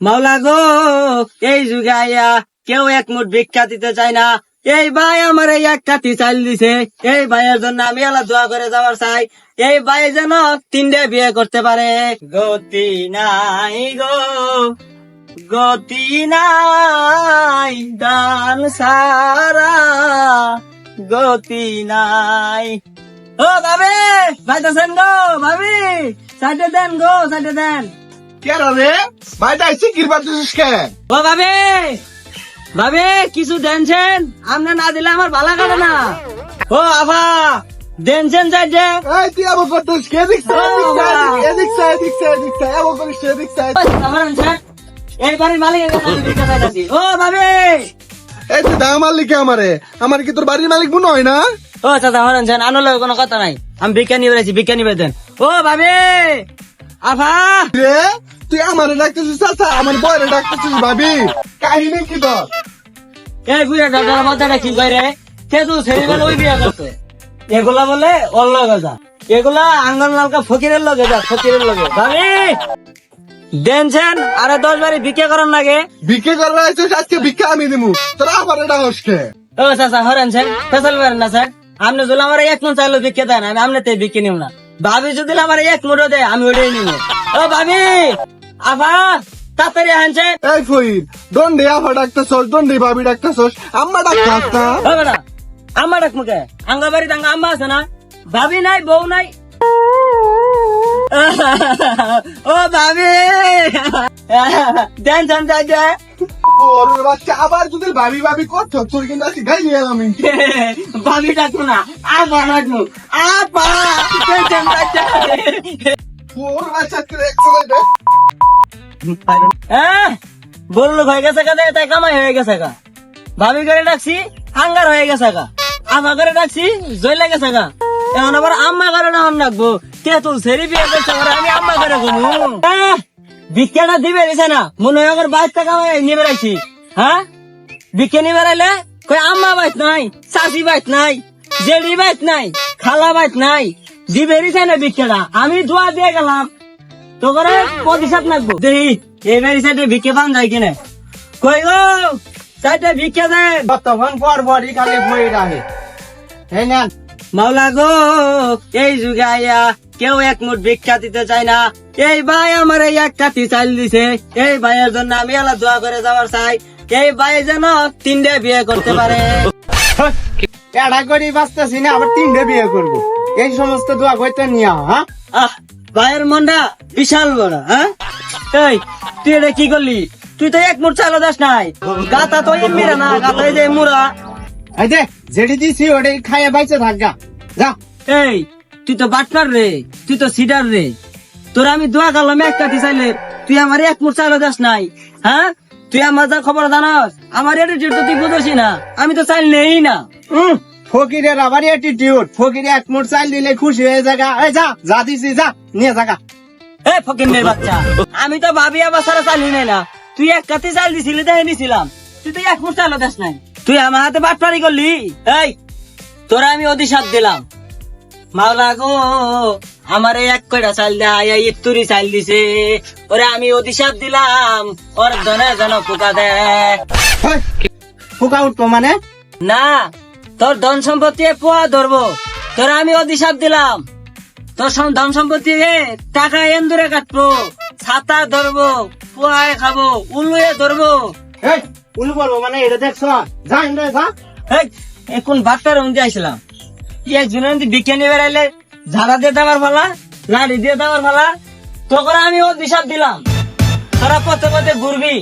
মাওলা গো, এই যুগে আইয়া কেউ এক মুঠ ভিক্ষা দিতে চায় না। এই ভাই আমার এই এক কাতি চাল দিছে। এই ভাইয়ের জন্য আমি আলা দোয়া করে যাওয়ার চাই। এই ভাই যেন তিনটে বিয়ে করতে পারে। গতি নাই গো, গতি নাই দান সারা। গতি নাই। ও ভাবি ভাইতেছেন গো, ভাবি, সাইডে দেন গো, সাইডে দেন। কেন রে ভাই যাইছি কিরবার দিছিস কে? ও ভাবি! ভাবি কিছু দেনছেন? আপনি না দিলে আমার ভালো কাটে না। ও আভা দেনছেন সাইডে এই তুই এমন করছিস কে? দেখছে এদিক সাইড এদিক সাইড এদিক সাইড এমন করিস এদিক সাইড। এই বাড়ির চাইতাছি। ও ভাবি! এই তুই দাম মারলি কে আমারে। আমার কি তোর বাড়ির মালিক মনে হয় না? ও চাচা হরেন কোনো কথা নাই। আমি বেড়াইছি ভিক্ষা নিবে দেন ও ভাবি! আভা রে? তুই আমারে ডাকতেছিস চাচা আমার বয়রে ডাকতেছিস ভাবি। কাহিনী কি তোর? এই বুড়া ডাক্তার মাথাটা কি করে সে তো ছেলেবেলা ওই বিয়ে করছে? এগুলা বলে অল্ল গজা। এগুলা আঙ্গন লালকা ফকিরের লগে যা ফকিরের লগে। ভাবি! দেনছেন আরে দশ বারি বিক্রি করার লাগে। ভিক্ষে করে আছিস আজকে ভিক্ষা আমি দিমু। তোর আমারে ডাকস কে? ও চাচা হরেন স্যার ফেসাল পারেন না স্যার। আপনি যদি আমার এক মন চাইলো বিক্রি দেন আমি আপনি তে বিক্রি নিব না। ভাবি যদি আমার এক মুঠো দেয় আমি ওটাই নিব ও ভাবি! আভা তাড়াতাড়ি আনছেন এই ফইর দন্ডে আফা ডাকতেছস দন্ডে ভাবি ডাকতেছস আম্মা ডাকতাস না ও বেটা আমার ডাক মুখে। আঙ্গা বাড়িতে আঙ্গা আম্মা আছে না? ভাবি নাই বউ নাই? ও ভাবি! দেন দেন দেন দেন। ওর বাচ্চা আবার যদি ভাবি ভাবি করছ তোর কিন্তু আজকে গাই নিয়ে এলাম আমি। ভাবি ডাকবো না আপা ডাকবো। ওর বাচ্চা তুই হ্যাঁ বলল হয়ে গেছে কা তাই কামাই হয়ে গেছে কা ভাবি করে ডাকছি, হাঙ্গার হয়ে গেছে কা আমা করে ডাকছি জয়লা গেছে কা এখন আবার আম্মা করে না ডাকবো কে তুল সেরি বিয়ে করছে আমি আম্মা করে ঘুমু ভিক্ষাটা দিবে দিছে না, মনে হয় আমার নিয়ে বেড়াইছি। হ্যাঁ? নিয়ে বেড়াইলে কই আম্মা বাইত নাই, চাষি বাইত নাই, জেডি বাইত নাই, খালা বাইত নাই। দিবে দিছে না ভিক্ষাটা, আমি দোয়া দিয়ে গেলাম। তো করে প্রতিশোধ লাগবো। দেখি এই সাইডে ভিক্ষে পান যায় কিনে। কই গো সাইডে ভিক্ষে দেন। কতক্ষণ পর পরই খালি বই রাখে। এই নেন। মাওলা গো এই যুগে আইয়া কেউ এক মুঠ ভিক্ষা দিতে চায় না। এই ভাই আমার এই এক কাতি চাল দিছে। এই ভাইয়ের জন্য আমি আলা দোয়া করে যাওয়ার চাই। এই ভাই যেন তিনটে বিয়ে করতে পারে। এটা করি বাঁচতেছি না আবার তিনটে বিয়ে করব। এই সমস্ত দোয়া করতে নিয়ে হ্যাঁ? আহ ভাইয়ের মনটা বিশাল বড় হ্যাঁ? এই তুই এটা কি করলি? তুই তো এক মুঠ চালো দাস নাই। গাতা তো এমনি না গাতা এই যে মুরা এই যে যেটি দিছি ওটাই খাইয়ে বাইছে থাকা যা এই তুই তো বাটকার রে তুই তো সিডার রে। তোর আমি দোয়া করলাম এক কাঠি চাইলে তুই আমার এক মুঠ চাইলে দাস নাই হ্যাঁ? তুই আমার যা খবর জানাস আমার অ্যাটিটিউড তো তুই বুঝছি না আমি তো চাইল নেই না। ফকিরের আবার অ্যাটিটিউড ফকিরে এক মোট চাল দিলে খুশি হয়ে জায়গা। এই যা যা দিছি যা নিয়ে জাগা এ ফকির বাচ্চা আমি তো ভাবি আবার সারা চালি নাই না। তুই এক কাঠি চাল দিছিলি তাই নিছিলাম। তুই তো এক মুঠ চাইলে দাস নাই। তুই আমার হাতে বাটপারি করলি। এই তোরা আমি অধিসাপ দিলাম। মাওলা গো আমার এক কয়টা চাল দেয় ইতুরি চাল দিছে। ওরে আমি অধিসাপ দিলাম ওর ধনে জন পোকা দে ফুকা উঠবো মানে? না তোর ধন সম্পত্তি পোয়া ধরবো। তোরা আমি অধিসাপ দিলাম। তোর ধন সম্পত্তি টাকা এন্দুরে কাটবো। ছাতা ধরবো পোয়ায় খাব উলুয়ে ধরবো। উলু বলব মানে এটা দেখছ? যা ইন্দে যা। এখন ভাতটার অনুযায়ী আসলাম কি একজন বিজ্ঞানী বেড়াইলে ঝাড়া দিয়ে দেওয়ার ফালা লাড়ি দিয়ে দেওয়ার ফালা তখন আমি ও দিশাপ দিলাম। সারা পথে পথে ঘুরবি।